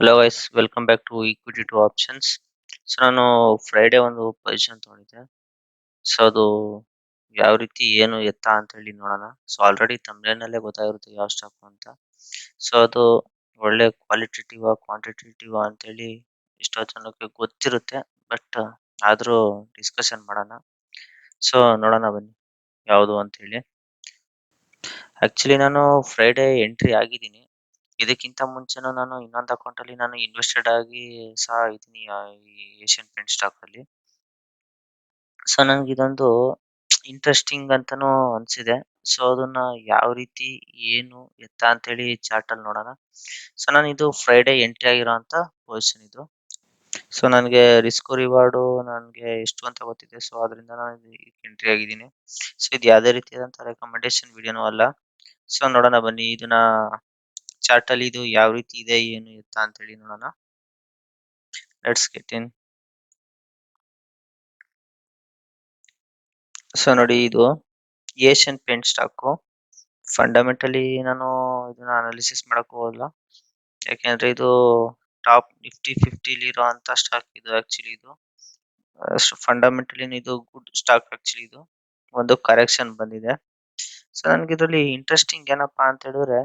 Hello guys welcome back to equity to options so ನಾನು Friday ಒಂದು position ತಗೊಂಡಿದ್ದೆ. So ಅದು ಯಾವ ರೀತಿ ಏನು ಎತ್ತ ಅಂತ ಹೇಳಿ ನೋಡೋಣ. ಸೊ ಆಲ್ರೆಡಿ ತಮ್ನೇನಲ್ಲೇ ಗೊತ್ತಾಗಿರುತ್ತೆ ಯಾವ ಸ್ಟಾಕ್ ಅಂತ. ಸೊ ಅದು ಒಳ್ಳೆ ಕ್ವಾಲಿಟೇಟಿವ್ ಕ್ವಾಂಟಿಟೇಟಿವ್ ಅಂತ ಹೇಳಿ ಎಷ್ಟೋ ಜನಕ್ಕೆ ಗೊತ್ತಿರುತ್ತೆ. ಬಟ್ ಆದರೂ ಡಿಸ್ಕಷನ್ ಮಾಡೋಣ. ಸೊ ನೋಡೋಣ ಬನ್ನಿ ಯಾವುದು ಅಂತ ಹೇಳಿ. ಆಕ್ಚುಲಿ ನಾನು ಫ್ರೈಡೆ ಎಂಟ್ರಿ ಆಗಿದ್ದೀನಿ. ಇದಕ್ಕಿಂತ ಮುಂಚೆನು ನಾನು ಇನ್ನೊಂದು ಅಕೌಂಟ್ ಅಲ್ಲಿ ನಾನು ಇನ್ವೆಸ್ಟೆಡ್ ಆಗಿ ಸಹ ಇದ್ದೀನಿ ಏಷ್ಯನ್ ಪೇಂಟ್ ಸ್ಟಾಕ್ ಅಲ್ಲಿ. ಸೊ ನನಗೆ ಇದೊಂದು ಇಂಟ್ರೆಸ್ಟಿಂಗ್ ಅಂತಾನೂ ಅನ್ಸಿದೆ. ಸೊ ಅದನ್ನ ಯಾವ ರೀತಿ, ಏನು, ಎತ್ತ ಅಂತೇಳಿ ಚಾರ್ಟ್ ಅಲ್ಲಿ ನೋಡೋಣ. ಸೊ ನಾನು ಇದು ಫ್ರೈಡೆ ಎಂಟ್ರಿ ಆಗಿರೋಂತ ಪೊಸಿಷನ್ ಇದು ಸೊ ನನಗೆ ರಿಸ್ಕ್ ರಿವಾರ್ಡು ನನಗೆ ಎಷ್ಟು ಅಂತ ಗೊತ್ತಿದೆ. ಸೊ ಅದರಿಂದ ನಾನು ಎಂಟ್ರಿ ಆಗಿದ್ದೀನಿ. ಸೊ ಇದು ಯಾವುದೇ ರೀತಿಯಾದಂಥ ರೆಕಮೆಂಡೇಶನ್ ವಿಡಿಯೋನೂ ಅಲ್ಲ. ಸೊ ನೋಡೋಣ ಬನ್ನಿ. ಇದನ್ನ ಚಾರ್ಟ್ ಅಲ್ಲಿ ಇದು ಯಾವ ರೀತಿ ಇದೆ, ಏನು ಎತ್ತ ಅಂತ ಹೇಳಿ ನೋಡೋಣ. ಲೆಟ್ಸ್ ಗೆಟ್ ಇನ್ ಸೊ ನೋಡಿ ಇದು ಏಷ್ಯನ್ ಪೇಂಟ್ ಸ್ಟಾಕು ಫಂಡಮೆಂಟಲಿ ನಾನು ಇದನ್ನ ಅನಾಲಿಸಿಸ್ ಮಾಡಕ್ ಹೋಗಲ್ಲ. ಯಾಕೆಂದ್ರೆ ಇದು ಟಾಪ್ ನಿಫ್ಟಿ ಫಿಫ್ಟಿಲಿ ಇರೋ ಅಂತ ಸ್ಟಾಕ್ ಇದು ಆಕ್ಚುಲಿ ಇದು. ಫಂಡಮೆಂಟಲಿ ಇದು ಗುಡ್ ಸ್ಟಾಕ್ ಆಕ್ಚುಲಿ ಇದು. ಒಂದು ಕರೆಕ್ಷನ್ ಬಂದಿದೆ. ಸೊ ನನ್ಗೆ ಇದರಲ್ಲಿ ಇಂಟ್ರೆಸ್ಟಿಂಗ್ ಏನಪ್ಪಾ ಅಂತ ಹೇಳಿದ್ರೆ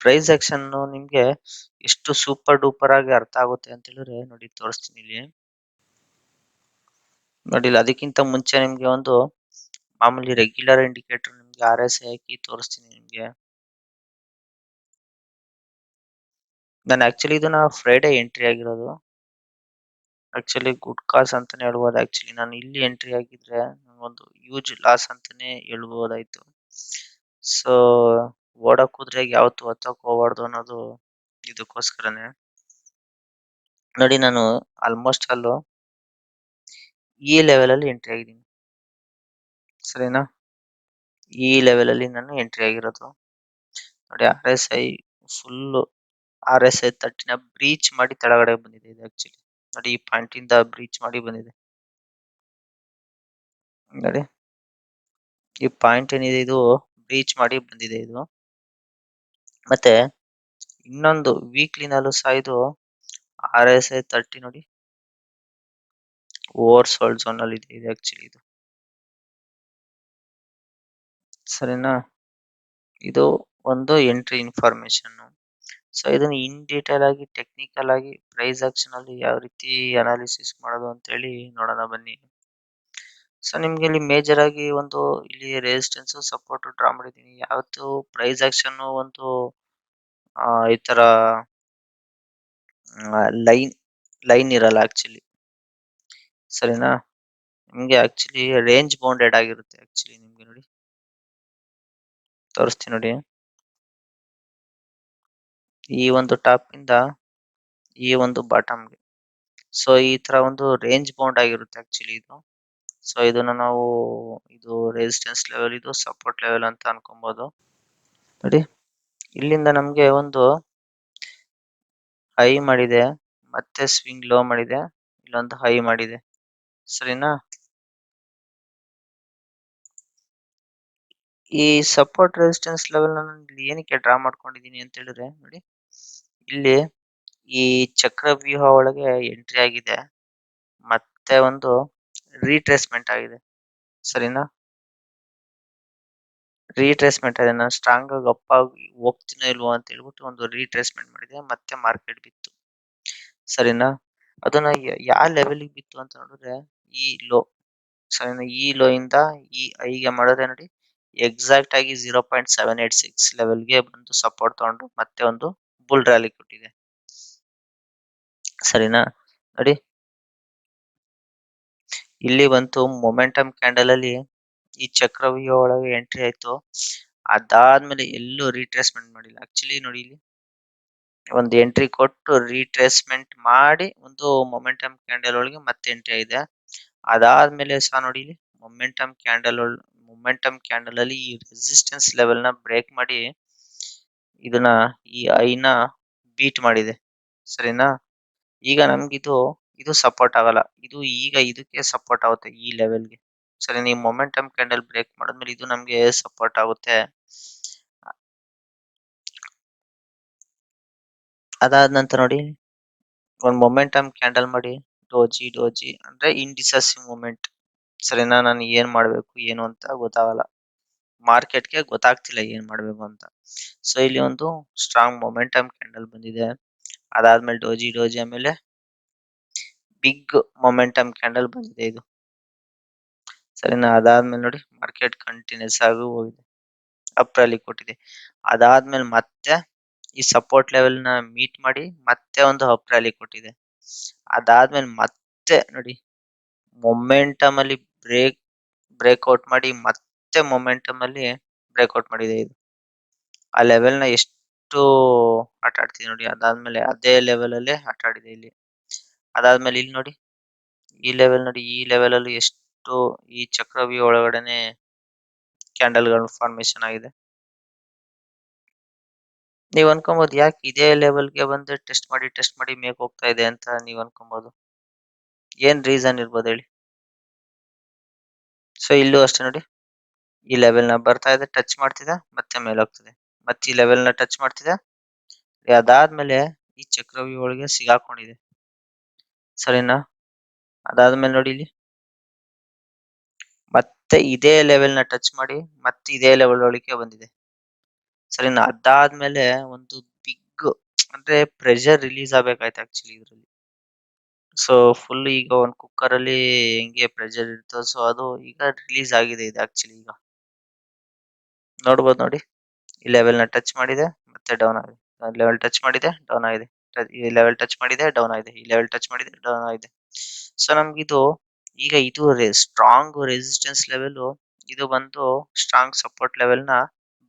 ಪ್ರೈಸ್ ಆಕ್ಷನ್ ನಿಮ್ಗೆ ಎಷ್ಟು ಸೂಪರ್ ಡೂಪರ್ ಆಗಿ ಅರ್ಥ ಆಗುತ್ತೆ ಅಂತ ಹೇಳಿದ್ರೆ ನೋಡಿ ತೋರಿಸ್ತೀನಿ ಇಲ್ಲಿ. ನೋಡಿ ಇಲ್ಲಿ ಅದಕ್ಕಿಂತ ಮುಂಚೆ ನಿಮ್ಗೆ ಒಂದು ಮಾಮೂಲಿ ರೆಗ್ಯುಲರ್ ಇಂಡಿಕೇಟರ್ ನಿಮ್ಗೆ ಆರ್ ಎಸ್ ಹಾಕಿ ತೋರಿಸ್ತೀನಿ ನಿಮ್ಗೆ. ನಾನು ಆಕ್ಚುಲಿ ಇದನ್ನ ಫ್ರೈಡೆ ಎಂಟ್ರಿ ಆಗಿರೋದು. ಆಕ್ಚುಲಿ ಗುಡ್ ಕಾಸ್ ಅಂತಾನೆ ಹೇಳ್ಬೋದು. ಆಕ್ಚುಲಿ ನಾನು ಇಲ್ಲಿ ಎಂಟ್ರಿ ಆಗಿದ್ರೆ ಒಂದು ಹ್ಯೂಜ್ ಲಾಸ್ ಅಂತಾನೆ ಹೇಳ್ಬೋದಾಯ್ತು. ಸೊ ಓಡಕ್ ಕುದ್ರೆ ಯಾವತ್ತು ಹೊತ್ತಕ್ ಹೋಗ್ಬಾರ್ದು ಅನ್ನೋದು ಇದಕ್ಕೋಸ್ಕರನೇ. ನೋಡಿ ನಾನು ಆಲ್ಮೋಸ್ಟ್ ಅಲ್ಲೂ ಈ ಲೆವೆಲ್ ಅಲ್ಲಿ ಎಂಟ್ರಿ ಆಗಿದ್ದೀನಿ. ಸರಿನಾ? ಈ ಲೆವೆಲ್ ಅಲ್ಲಿ ನಾನು ಎಂಟ್ರಿ ಆಗಿರೋದು. ನೋಡಿ R S I full R S I ತರ್ಟಿನ breach ಮಾಡಿ ಕೆಳಗಡೆ ಬಂದಿದೆ ಇದು ಆಕ್ಚುಲಿ ನೋಡಿ ಈ ಪಾಯಿಂಟ್ ಇಂದ ಬ್ರೀಚ್ ಮಾಡಿ ಬಂದಿದೆ. ನೋಡಿ ಈ ಪಾಯಿಂಟ್ ಏನಿದೆ ಇದು ಬ್ರೀಚ್ ಮಾಡಿ ಬಂದಿದೆ ಇದು. ಮತ್ತೆ ಇನ್ನೊಂದು ವೀಕ್ಲಿ ನಲ್ಲೂ ಸಹ ಇದು ಆರ್ ಎಸ್ ಐ ತರ್ಟಿ ನೋಡಿ ಓವರ್ ಸೋಲ್ಡ್ ಝೋನ್ ಅಲ್ಲಿ ಇದೆ ಇದು ಆಕ್ಚುಲಿ ಇದು. ಸರಿನಾ? ಇದು ಒಂದು ಎಂಟ್ರಿ ಇನ್ಫಾರ್ಮೇಶನ್ ಸೊ ಇದನ್ನ ಇನ್ ಡೀಟೇಲ್ ಆಗಿ ಟೆಕ್ನಿಕಲ್ ಆಗಿ ಪ್ರೈಸ್ ಆಕ್ಷನ್ ಅಲ್ಲಿ ಯಾವ ರೀತಿ ಅನಾಲಿಸಿಸ್ ಮಾಡೋದು ಅಂತ ಹೇಳಿ ನೋಡೋಣ ಬನ್ನಿ. ಸೊ ನಿಮ್ಗೆ ಇಲ್ಲಿ ಮೇಜರ್ ಆಗಿ ಒಂದು ಇಲ್ಲಿ ರೆಸಿಸ್ಟೆನ್ಸ್ ಸಪೋರ್ಟ್ ಡ್ರಾ ಮಾಡಿದೀನಿ ಯಾವತ್ತು ಪ್ರೈಸ್ ಆಕ್ಷನ್ ಒಂದು ಆ, ಈ ತರ ಲೈನ್ ಲೈನ್ ಇರಲ್ಲ ಆಕ್ಚುಲಿ ಸರಿನಾ? ನಿಮ್ಗೆ ಆಕ್ಚುಲಿ ರೇಂಜ್ ಬೌಂಡೆಡ್ ಆಗಿರುತ್ತೆ ಆಕ್ಚುಲಿ ನಿಮ್ಗೆ ನೋಡಿ. ತೋರಿಸ್ತೀನಿ ನೋಡಿ. ಈ ಒಂದು ಟಾಪ್ ಇಂದ ಈ ಒಂದು ಬಾಟಮ್ಗೆ ಸೊ ಈ ತರ ಒಂದು ರೇಂಜ್ ಬೌಂಡ್ ಆಗಿರುತ್ತೆ ಆಕ್ಚುಲಿ ಇದು. ಸೊ ಇದನ್ನ ನಾವು ಇದು ರೆಸಿಸ್ಟೆನ್ಸ್ ಲೆವೆಲ್ ಇದು ಸಪೋರ್ಟ್ ಲೆವೆಲ್ ಅಂತ ಅನ್ಕೊಬಹುದು ನೋಡಿ, ಇಲ್ಲಿಂದ ನಮ್ಗೆ ಒಂದು ಹೈ ಮಾಡಿದೆ, ಮತ್ತೆ ಸ್ವಿಂಗ್ ಲೋ ಮಾಡಿದೆ, ಇಲ್ಲೊಂದು ಹೈ ಮಾಡಿದೆ. ಸರಿನಾ? ಈ ಸಪೋರ್ಟ್ ರೆಸಿಸ್ಟೆನ್ಸ್ ಲೆವೆಲ್ ಏನಕ್ಕೆ ಡ್ರಾ ಮಾಡ್ಕೊಂಡಿದೀನಿ ಅಂತ ಹೇಳಿದ್ರೆ, ನೋಡಿ, ಇಲ್ಲಿ ಈ ಚಕ್ರ ವ್ಯೂಹ ಒಳಗೆ ಎಂಟ್ರಿ ಆಗಿದೆ, ಮತ್ತೆ ಒಂದು ರೀಟ್ರೇಸ್ಮೆಂಟ್ ಆಗಿದೆ. ಸರಿನಾ? ರೀಟ್ರೇಸ್ಮೆಂಟ್ ಆಗಿದೆ. ನಾನು ಸ್ಟ್ರಾಂಗ್ ಆಗಿ ಅಪ್ಪ ಹೋಗ್ತೀನೋ ಇಲ್ವೋ ಅಂತ ಹೇಳ್ಬಿಟ್ಟು ಒಂದು ರೀಟ್ರೇಸ್ಮೆಂಟ್ ಮಾಡಿದೆ. ಮತ್ತೆ ಮಾರ್ಕೆಟ್ ಬಿತ್ತು. ಸರಿನಾ? ಅದನ್ನ ಯಾವ ಲೆವೆಲ್ಗೆ ಬಿತ್ತು ಅಂತ ನೋಡಿದ್ರೆ ಈ ಲೋ ಸರಿನಾ? ಈ ಲೋ ಇಂದ ಈ ಐಗೆ ಮಾಡಿದ್ರೆ ನೋಡಿ ಎಕ್ಸಾಕ್ಟ್ ಆಗಿ zero point seven eight six ಲೆವೆಲ್ಗೆ ಬಂದು ಸಪೋರ್ಟ್ ತಗೊಂಡು ಮತ್ತೆ ಒಂದು ಬುಲ್ ರ್ಯಾಲಿ ಕೊಟ್ಟಿದೆ. ಸರಿನಾ? ನೋಡಿ ಇಲ್ಲಿ ಬಂತು ಮೊಮೆಂಟಮ್ ಕ್ಯಾಂಡಲ್ ಅಲ್ಲಿ ಈ ಚಕ್ರವ್ಯೂಹ ಒಳಗೆ ಎಂಟ್ರಿ ಆಯ್ತು. ಅದಾದ್ಮೇಲೆ ಎಲ್ಲೂ ರೀಟ್ರೇಸ್ಮೆಂಟ್ ಮಾಡಿಲ್ಲ. ಆಕ್ಚುಲಿ ನೋಡಿ ಇಲ್ಲಿ ಒಂದು ಎಂಟ್ರಿ ಕೊಟ್ಟು ರೀಟ್ರೇಸ್ಮೆಂಟ್ ಮಾಡಿ ಒಂದು ಮೊಮೆಂಟಮ್ ಕ್ಯಾಂಡಲ್ ಒಳಗೆ ಮತ್ತೆ ಎಂಟ್ರಿ ಆಗಿದೆ. ಅದಾದ್ಮೇಲೆ ಸಹ ನೋಡಿ ಇಲ್ಲಿ ಮೊಮೆಂಟಮ್ ಕ್ಯಾಂಡಲ್ ಮೊಮೆಂಟಮ್ ಕ್ಯಾಂಡಲ್ ಅಲ್ಲಿ ಈ ರೆಸಿಸ್ಟೆನ್ಸ್ ಲೆವೆಲ್ನ ಬ್ರೇಕ್ ಮಾಡಿ ಇದನ್ನ ಈ ಐನ ಬೀಟ್ ಮಾಡಿದೆ. ಸರಿನಾ? ಈಗ ನಮ್ಗಿದು ಇದು ಸಪೋರ್ಟ್ ಆಗಲ್ಲ. ಇದು ಈಗ ಇದಕ್ಕೆ ಸಪೋರ್ಟ್ ಆಗುತ್ತೆ ಈ ಲೆವೆಲ್ಗೆ ಸರಿ, ನೀವು ಮೊಮೆಂಟಮ್ ಕ್ಯಾಂಡಲ್ ಬ್ರೇಕ್ ಮಾಡಿದ್ಮೇಲೆ ಇದು ನಮ್ಗೆ ಸಪೋರ್ಟ್ ಆಗುತ್ತೆ. ಅದಾದ ನಂತರ ನೋಡಿ, ಒಂದು ಮೊಮೆಂಟಮ್ ಕ್ಯಾಂಡಲ್ ಮಾಡಿ ಡೋಜಿ ಡೋಜಿ ಅಂದ್ರೆ ಇಂಡಿಸಸಿವ್ ಮೂಮೆಂಟ್ ಸರಿನಾ, ನಾನು ಏನ್ ಮಾಡ್ಬೇಕು, ಏನು ಅಂತ ಗೊತ್ತಾಗಲ್ಲ. ಮಾರ್ಕೆಟ್ಗೆ ಗೊತ್ತಾಗ್ತಿಲ್ಲ ಏನ್ ಮಾಡ್ಬೇಕು ಅಂತ. ಸೊ ಇಲ್ಲಿ ಒಂದು ಸ್ಟ್ರಾಂಗ್ ಮೊಮೆಂಟಮ್ ಕ್ಯಾಂಡಲ್ ಬಂದಿದೆ. ಅದಾದ್ಮೇಲೆ ಡೋಜಿ ಡೋಜಿ ಆಮೇಲೆ ಬಿಗ್ ಮೊಮೆಂಟಮ್ ಕ್ಯಾಂಡಲ್ ಬಂದಿದೆ ಇದು. ಸರಿನಾ? ಅದಾದ್ಮೇಲೆ ನೋಡಿ ಮಾರ್ಕೆಟ್ ಕಂಟಿನ್ಯೂಸ್ ಆಗಿ ಹೋಗಿದೆ. ಅಪ್ ರ್ಯಾಲಿ ಕೊಟ್ಟಿದೆ. ಅದಾದ್ಮೇಲೆ ಮತ್ತೆ ಈ ಸಪೋರ್ಟ್ ಲೆವೆಲ್ನ ಮೀಟ್ ಮಾಡಿ ಮತ್ತೆ ಒಂದು ಅಪ್ ರ್ಯಾಲಿ ಕೊಟ್ಟಿದೆ. ಅದಾದ್ಮೇಲೆ ಮತ್ತೆ ನೋಡಿ ಮೊಮೆಂಟಮ್ ಅಲ್ಲಿ ಬ್ರೇಕ್ ಬ್ರೇಕ್ಔಟ್ ಮಾಡಿ ಮತ್ತೆ ಮೊಮೆಂಟಮ್ ಅಲ್ಲಿ ಬ್ರೇಕ್ಔಟ್ ಮಾಡಿದೆ ಇದು. ಆ ಲೆವೆಲ್ನ ಎಷ್ಟು ಆಟ ಆಡ್ತಿದೆ ನೋಡಿ, ಅದಾದ್ಮೇಲೆ ಅದೇ ಲೆವೆಲ್ ಅಲ್ಲೇ ಆಟ ಆಡಿದೆ ಇಲ್ಲಿ. ಅದಾದ್ಮೇಲೆ ಇಲ್ಲಿ ನೋಡಿ, ಈ ಲೆವೆಲ್ ನೋಡಿ, ಈ ಲೆವೆಲ್ ಅಲ್ಲಿ ಎಷ್ಟು ಈ ಚಕ್ರವ್ಯೂಹ ಒಳಗಡೆನೆ ಕ್ಯಾಂಡಲ್ಗಳು ಫಾರ್ಮೇಶನ್ ಆಗಿದೆ. ನೀವ್ ಅನ್ಕೊಬಹುದು ಯಾಕೆ ಇದೇ ಲೆವೆಲ್ಗೆ ಬಂದು ಟೆಸ್ಟ್ ಮಾಡಿ ಟೆಸ್ಟ್ ಮಾಡಿ ಮೇಕ್ ಹೋಗ್ತಾ ಇದೆ ಅಂತ ನೀವ್ ಅನ್ಕೊಬಹುದು ಏನ್ ರೀಸನ್ ಇರ್ಬೋದು ಹೇಳಿ? ಸೊ ಇಲ್ಲೂ ಅಷ್ಟೇ ನೋಡಿ. ಈ ಲೆವೆಲ್ನ ಬರ್ತಾ ಇದೆ ಟಚ್ ಮಾಡ್ತಿದೆ, ಮತ್ತೆ ಮೇಲೆ ಹೋಗ್ತಿದೆ. ಮತ್ತೆ ಈ ಲೆವೆಲ್ನ ಟಚ್ ಮಾಡ್ತಿದೆ, ಅದಾದ್ಮೇಲೆ ಈ ಚಕ್ರವ್ಯೂಹ ಒಳಗೆ ಸಿಗಾಕೊಂಡಿದೆ. ಸರಿನಾ? ಅದಾದ್ಮೇಲೆ ನೋಡಿ ಇಲ್ಲಿ. ಮತ್ತೆ ಇದೇ ಲೆವೆಲ್ನ ಟಚ್ ಮಾಡಿ ಮತ್ತೆ ಇದೇ ಲೆವೆಲ್ ಒಳಗೆ ಬಂದಿದೆ. ಸರಿನಾ? ಅದಾದ್ಮೇಲೆ ಒಂದು ಬಿಗ್ ಅಂದ್ರೆ ಪ್ರೆಷರ್ ರಿಲೀಸ್ ಆಗ್ಬೇಕಾಯ್ತು ಆಕ್ಚುಲಿ ಇದರಲ್ಲಿ. ಸೊ ಫುಲ್ ಈಗ ಒಂದು ಕುಕ್ಕರ್ ಅಲ್ಲಿ ಹೆಂಗೆ ಪ್ರೆಷರ್ ಇರ್ತೋ ಸೊ ಅದು ಈಗ ರಿಲೀಸ್ ಆಗಿದೆ ಇದು ಆಕ್ಚುಲಿ ಈಗ. ನೋಡ್ಬೋದು ನೋಡಿ. ಈ ಲೆವೆಲ್ನ ಟಚ್ ಮಾಡಿದೆ, ಮತ್ತೆ ಡೌನ್ ಆಗಿದೆ. ಲೆವೆಲ್ ಟಚ್ ಮಾಡಿದೆ ಡೌನ್ ಆಗಿದೆ. ಈ ಲೆವೆಲ್ ಟಚ್ ಮಾಡಿದೆ ಡೌನ್ ಆಗಿದೆ. ಈ ಲೆವೆಲ್ ಟಚ್ ಮಾಡಿದೆ ಡೌನ್ ಆಗಿದೆ. ಸೊ ನಮ್ಗಿದು ಈಗ ಇದು ಸ್ಟ್ರಾಂಗ್ ರೆಸಿಸ್ಟೆನ್ಸ್ ಲೆವೆಲ್ ಇದು ಬಂದು ಸ್ಟ್ರಾಂಗ್ ಸಪೋರ್ಟ್ ಲೆವೆಲ್ನ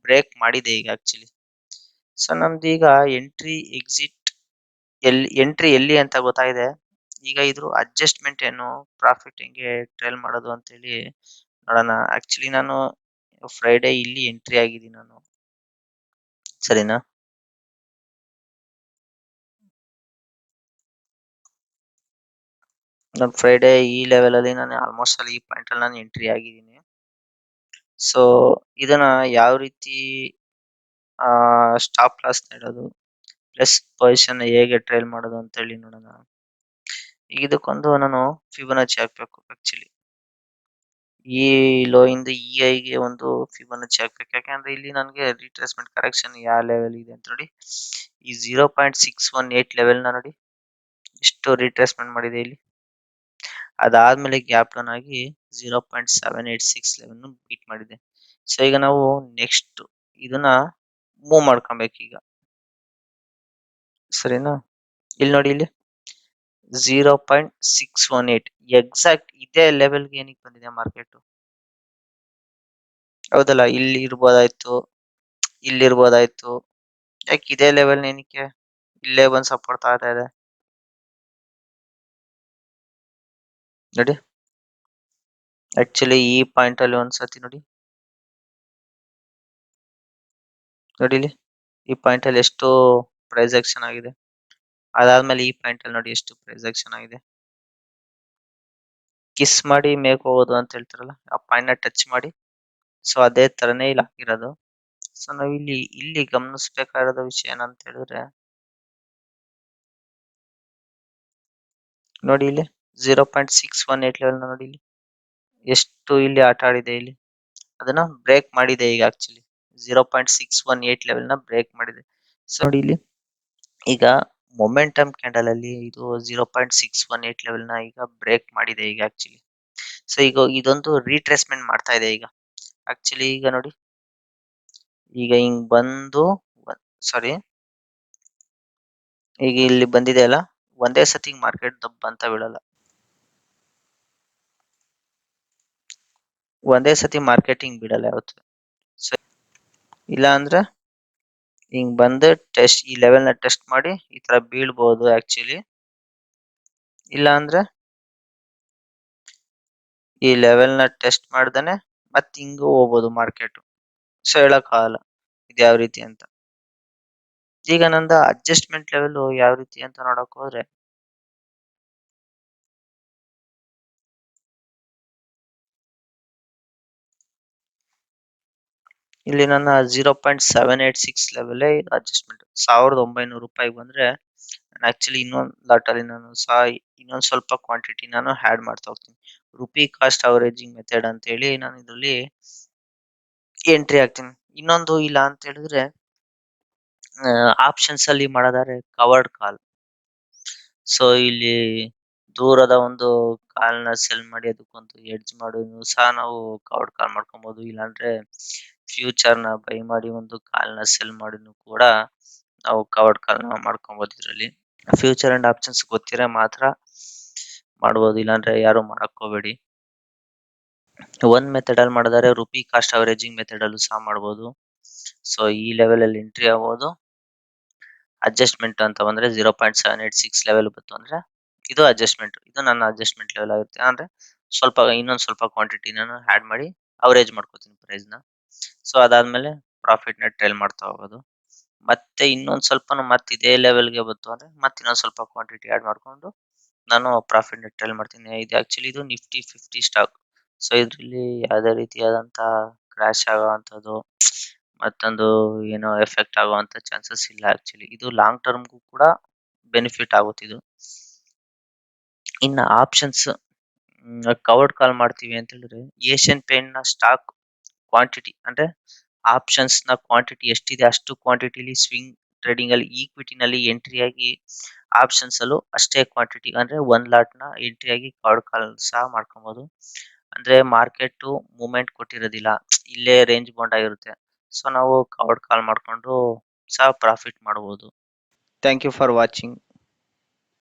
ಬ್ರೇಕ್ ಮಾಡಿದೆ ಈಗ ಆಕ್ಚುಲಿ ಸೊ ನಮ್ದು ಈಗ ಎಂಟ್ರಿ ಎಕ್ಸಿಟ್ ಎಲ್ಲಿ ಎಂಟ್ರಿ ಎಲ್ಲಿ ಅಂತ ಗೊತ್ತಾಗಿದೆ. ಈಗ ಇದ್ರ ಅಡ್ಜಸ್ಟ್ಮೆಂಟ್ ಏನು ಪ್ರಾಫಿಟ್ ಹೆಂಗೆ ಟ್ರೇಲ್ ಮಾಡೋದು ಅಂತ ಹೇಳಿ ನೋಡೋಣ. ಆಕ್ಚುಲಿ ನಾನು ಫ್ರೈಡೇ ಇಲ್ಲಿ ಎಂಟ್ರಿ ಆಗಿದ್ದೀನಿ ನಾನು. ಸರಿನಾ? ನಾನು ಫ್ರೈಡೆ ಈ ಲೆವೆಲ್ ಅಲ್ಲಿ ನಾನು ಆಲ್ಮೋಸ್ಟ್ ಅಲ್ಲಿ ಈ ಪಾಯಿಂಟ್ ಅಲ್ಲಿ ನಾನು ಎಂಟ್ರಿ ಆಗಿದ್ದೀನಿ. ಸೊ ಇದನ್ನ ಯಾವ ರೀತಿ ಸ್ಟಾಪ್ ಲಾಸ್ ನೀಡೋದು ಪ್ಲಸ್ ಪೊಸಿಷನ್ ಹೇಗೆ ಟ್ರೈಲ್ ಮಾಡೋದು ಅಂತ ಹೇಳಿ ನೋಡೋಣ. ಈಗ ಇದಕ್ಕೊಂದು ನಾನು ಫಿಬೊನಚಿ ಹಾಕ್ಬೇಕು ಆಕ್ಚುಲಿ ಈ ಲೋ ಇಂದ ಇ ಐಗೆ ಒಂದು ಫಿಬೊನಚಿ ಹಾಕ್ಬೇಕು. ಯಾಕಂದ್ರೆ ಇಲ್ಲಿ ನನಗೆ ರಿಟ್ರೇಸ್ಮೆಂಟ್ ಕರೆಕ್ಷನ್ ಯಾವ ಲೆವೆಲ್ ಇದೆ ಅಂತ ನೋಡಿ, ಈ zero point six one eight ಲೆವೆಲ್ನ ನೋಡಿ, ಎಷ್ಟು ರಿಟ್ರೇಸ್ಮೆಂಟ್ ಮಾಡಿದೆ ಇಲ್ಲಿ. ಅದಾದ್ಮೇಲೆ ಗ್ಯಾಪ್ ಡೌನ್ ಆಗಿ zero point seven eight six level beat ಮಾಡಿದೆ. ಸೊ ಈಗ ನಾವು ನೆಕ್ಸ್ಟ್ ಇದನ್ನ ಮೂವ್ ಮಾಡ್ಕೊಬೇಕು ಈಗ. ಸರಿನಾ? ಇಲ್ಲಿ ನೋಡಿ ಇಲ್ಲಿ. Zero point six one eight exact ಇದೇ ಲೆವೆಲ್ಗೆ ಏನಕ್ಕೆ ಬಂದಿದೆ ಮಾರ್ಕೆಟ್ ಹೌದಲ್ಲ, ಇಲ್ಲಿ ಇರ್ಬೋದಾಯ್ತು ಇಲ್ಲಿ ಇರ್ಬೋದಾಯ್ತು. ಯಾಕೆ ಇದೇ ಲೆವೆಲ್ ಏನಕ್ಕೆ? ಇಲ್ಲೇ ಬಂದು ಸಪೋರ್ಟ್ ಆಗ್ತಾ ಇದೆ. ನೋಡಿ. ಆಕ್ಚುಲಿ ಈ ಪಾಯಿಂಟ್ ಅಲ್ಲಿ ಒಂದ್ಸತಿ ನೋಡಿ. ನೋಡಿ ಇಲ್ಲಿ, ಈ ಪಾಯಿಂಟ್ ಅಲ್ಲಿ ಎಷ್ಟು ಪ್ರೈಸ್ ಆಕ್ಷನ್ ಆಗಿದೆ. ಅದಾದ್ಮೇಲೆ ಈ ಪಾಯಿಂಟ್ ಅಲ್ಲಿ ನೋಡಿ ಎಷ್ಟು ಪ್ರೈಸ್ ಆಕ್ಷನ್ ಆಗಿದೆ. ಕಿಸ್ ಮಾಡಿ ಮೇಕ್ ಹೋಗೋದು ಅಂತ ಹೇಳ್ತಾರಲ್ಲ, ಆ ಪಾಯಿಂಟ್ನ ಟಚ್ ಮಾಡಿ. ಸೊ ಅದೇ ತರನೇ ಇಲ್ಲಿ ಆಗಿರೋದು. ಸೊ ನಾವ್ ಇಲ್ಲಿ ಇಲ್ಲಿ ಗಮನಿಸಬೇಕಾದ ವಿಷಯ ಏನಂತ ಹೇಳಿದ್ರೆ, ನೋಡಿ ಇಲ್ಲಿ. Zero point six one eight level ನೋಡಿ ಇಲ್ಲಿ. ಎಷ್ಟು ಇಲ್ಲಿ ಆಟ ಆಡಿದೆ ಇಲ್ಲಿ. ಅದನ್ನ ಬ್ರೇಕ್ ಮಾಡಿದೆ ಈಗ actually zero point six one eight ಲೆವೆಲ್ನ break ಮಾಡಿದೆ. ಸೊ ನೋಡಿ ಇಲ್ಲಿ. ಈಗ ಮೊಮೆಂಟಮ್ ಕ್ಯಾಂಡಲ್ ಅಲ್ಲಿ ಇದು zero point six one eight ಲೆವೆಲ್ನ ಈಗ ಬ್ರೇಕ್ ಮಾಡಿದೆ ಈಗ ಆಕ್ಚುಲಿ ಸೊ ಈಗ ಇದೊಂದು ರೀಟ್ರೆಸ್ಮೆಂಟ್ ಮಾಡ್ತಾ ಇದೆ ಈಗ. ಆಕ್ಚುಲಿ ಈಗ ನೋಡಿ. ಈಗ ಹಿಂಗ್ ಬಂದು ಸಾರಿ ಈಗ ಇಲ್ಲಿ ಬಂದಿದೆ ಅಲ್ಲ. ಒಂದೇ ಸತಿ ಮಾರ್ಕೆಟ್ ದಬ್ಬ ಅಂತ ಬೀಳಲ್ಲ. ಒಂದೇ ಸತಿ ಮಾರ್ಕೆಟಿಂಗ್ ಬಿಡಲ್ಲ ಯಾವತ್ತು. ಸೊ ಇಲ್ಲ ಅಂದ್ರೆ ಹಿಂಗ್ ಬಂದು ಟೆಸ್ಟ್ ಈ ಲೆವೆಲ್ನ ಟೆಸ್ಟ್ ಮಾಡಿ ಈ ತರ ಬೀಳ್ಬಹುದು ಆಕ್ಚುಲಿ ಇಲ್ಲ ಅಂದ್ರೆ ಈ ಲೆವೆಲ್ನ ಟೆಸ್ಟ್ ಮಾಡ್ದೇನೆ ಮತ್ ಹಿಂಗ ಹೋಗ್ಬೋದು ಮಾರ್ಕೆಟ್ ಸೊ ಹೇಳಕ್ ಆಗಲ್ಲ ಇದು ಯಾವ ರೀತಿ ಅಂತ. ಈಗ ನಂದ ಅಡ್ಜಸ್ಟ್ಮೆಂಟ್ ಲೆವೆಲ್ ಯಾವ ರೀತಿ ಅಂತ ನೋಡಕ್ ಹೋದ್ರೆ ಇಲ್ಲಿ ನನ್ನ zero point seven eight six level adjustment ಸಾವಿರದ ಒಂಬೈನೂರು ರೂಪಾಯಿ ಬಂದ್ರೆ ಆಕ್ಚುಲಿ ಇನ್ನೊಂದು ಲಾಟ್ ಅಲ್ಲಿ ನಾನು ಸಹ ಇನ್ನೊಂದ್ ಸ್ವಲ್ಪ ಕ್ವಾಂಟಿಟಿ ನಾನು ಆಡ್ ಮಾಡ್ತಾ ಹೋಗ್ತೀನಿ. ರುಪಿ ಕಾಸ್ಟ್ ಅವರೇಜಿಂಗ್ ಮೆಥಡ್ ಅಂತ ಹೇಳಿ ನಾನು ಇದರಲ್ಲಿ ಎಂಟ್ರಿ ಆಗ್ತೀನಿ ಇನ್ನೊಂದು ಇಲ್ಲ ಅಂತ ಹೇಳಿದ್ರೆ ಆಪ್ಷನ್ಸ್ ಅಲ್ಲಿ ಮಾಡೋದಾದ್ರೆ ಕವರ್ಡ್ ಕಾಲ್ ಸೊ ಇಲ್ಲಿ ದೂರದ ಒಂದು ಕಾಲ್ನ ಸೆಲ್ ಮಾಡಿ ಅದಕ್ಕೊಂದು ಎಡ್ಜ್ ಮಾಡೋದು ಸಹ ನಾವು ಕವರ್ಡ್ ಕಾಲ್ ಮಾಡ್ಕೊಬಹುದು ಇಲ್ಲಾಂದ್ರೆ ಫ್ಯೂಚರ್ನ ಬೈ ಮಾಡಿ ಒಂದು ಕಾಲ್ನ ಸೆಲ್ ಮಾಡಿನೂ ಕೂಡ ನಾವು ಕವರ್ಡ್ ಕಾಲ್ನ ಮಾಡ್ಕೊಬಹುದು ಇದರಲ್ಲಿ. ಫ್ಯೂಚರ್ ಅಂಡ್ ಆಪ್ಷನ್ಸ್ ಗೊತ್ತಿದ್ರೆ ಮಾತ್ರ ಮಾಡ್ಬೋದು, ಇಲ್ಲಾಂದ್ರೆ ಯಾರು ಮಾಡಕ್ ಹೋಗ್ಬೇಡಿ ಒಂದ್ ಮೆಥಡ್ ಅಲ್ಲಿ ಮಾಡಿದರೆ ರುಪಿ ಕಾಸ್ಟ್ ಅವರೇಜಿಂಗ್ ಮೆಥಡ್ ಅಲ್ಲೂ ಸಹ ಮಾಡಬಹುದು ಸೊ ಈ ಲೆವೆಲ್ ಅಲ್ಲಿ ಎಂಟ್ರಿ ಆಗಬಹುದು ಅಡ್ಜಸ್ಟ್ಮೆಂಟ್ ಅಂತ ಬಂದ್ರೆ zero point seven eight six level ಬಂತು ಅಂದ್ರೆ ಇದು ಅಡ್ಜಸ್ಟ್ಮೆಂಟ್ ಇದು ನನ್ನ ಅಡ್ಜಸ್ಟ್ಮೆಂಟ್ ಲೆವೆಲ್ ಆಗುತ್ತೆ ಅಂದ್ರೆ ಸ್ವಲ್ಪ, ಇನ್ನೊಂದ್ ಸ್ವಲ್ಪ ಕ್ವಾಂಟಿಟಿ ನಾನು ಆಡ್ ಮಾಡಿ ಅವರೇಜ್ ಮಾಡ್ಕೋತೀನಿ ಪ್ರೈಸ್ನ. ಸೊ ಅದಾದ್ಮೇಲೆ ಪ್ರಾಫಿಟ್ನ ಟ್ರೈಲ್ ಮಾಡ್ತಾ ಹೋಗೋದು. ಮತ್ತೆ ಇನ್ನೊಂದ್ ಸ್ವಲ್ಪ ಮತ್ತೆ ಇದೇ ಲೆವೆಲ್ಗೆ ಬಂತು ಅಂದ್ರೆ ಮತ್ತೆ ಇನ್ನೊಂದ್ ಸ್ವಲ್ಪ ಕ್ವಾಂಟಿಟಿ ಆಡ್ ಮಾಡ್ಕೊಂಡು ನಾನು ಪ್ರಾಫಿಟ್ನ ಟ್ರೈಲ್ ಮಾಡ್ತೀನಿ. ಇದು ಆಕ್ಚುಲಿ ಇದು ನಿಫ್ಟಿ ಫಿಫ್ಟಿ ಸ್ಟಾಕ್ ಸೊ ಇದ್ರಲ್ಲಿ ಯಾವುದೇ ರೀತಿಯಾದಂತ ಕ್ರಾಶ್ ಆಗುವಂತದ್ದು ಮತ್ತೊಂದು ಏನೋ ಎಫೆಕ್ಟ್ ಆಗುವಂತ ಚಾನ್ಸಸ್ ಇಲ್ಲ ಆಕ್ಚುಲಿ ಇದು ಲಾಂಗ್ ಟರ್ಮ್ ಟರ್ಮ್ಗೂ ಕೂಡ ಬೆನಿಫಿಟ್ ಆಗುತ್ತೆ ಇದು. ಇನ್ನ ಆಪ್ಷನ್ಸ್ ಕವರ್ಡ್ ಕಾಲ್ ಮಾಡ್ತೀವಿ ಅಂತ ಹೇಳಿದ್ರೆ ಏಷ್ಯನ್ ಪೇಂಟ್ನ ಸ್ಟಾಕ್ ಕ್ವಾಂಟಿಟಿ ಅಂದ್ರೆ ಆಪ್ಷನ್ಸ್ನ ಕ್ವಾಂಟಿಟಿ ಎಷ್ಟಿದೆ ಅಷ್ಟು ಕ್ವಾಂಟಿಟಿಲಿ ಸ್ವಿಂಗ್ ಟ್ರೇಡಿಂಗ್ ಅಲ್ಲಿ ಈಕ್ವಿಟಿ ನಲ್ಲಿ ಎಂಟ್ರಿ ಆಗಿ ಆಪ್ಷನ್ಸ್ ಅಲ್ಲೂ ಅಷ್ಟೇ ಕ್ವಾಂಟಿಟಿ ಅಂದ್ರೆ ಒಂದ್ ಲಾಟ್ನ ಎಂಟ್ರಿ ಆಗಿ ಕವರ್ಡ್ ಕಾಲ್ ಸಹ ಮಾಡ್ಕೊಬಹುದು ಅಂದ್ರೆ ಮಾರ್ಕೆಟ್ ಮೂವ್ಮೆಂಟ್ ಕೊಟ್ಟಿರೋದಿಲ್ಲ. ಇಲ್ಲೇ ರೇಂಜ್ ಬೌಂಡ್ ಆಗಿರುತ್ತೆ. ಸೊ ನಾವು ಕಾಲ್ ಮಾಡ್ಕೊಂಡು ಸಹ ಪ್ರಾಫಿಟ್ ಮಾಡಬಹುದು ಥ್ಯಾಂಕ್ ಯು ಫಾರ್ ವಾಚಿಂಗ್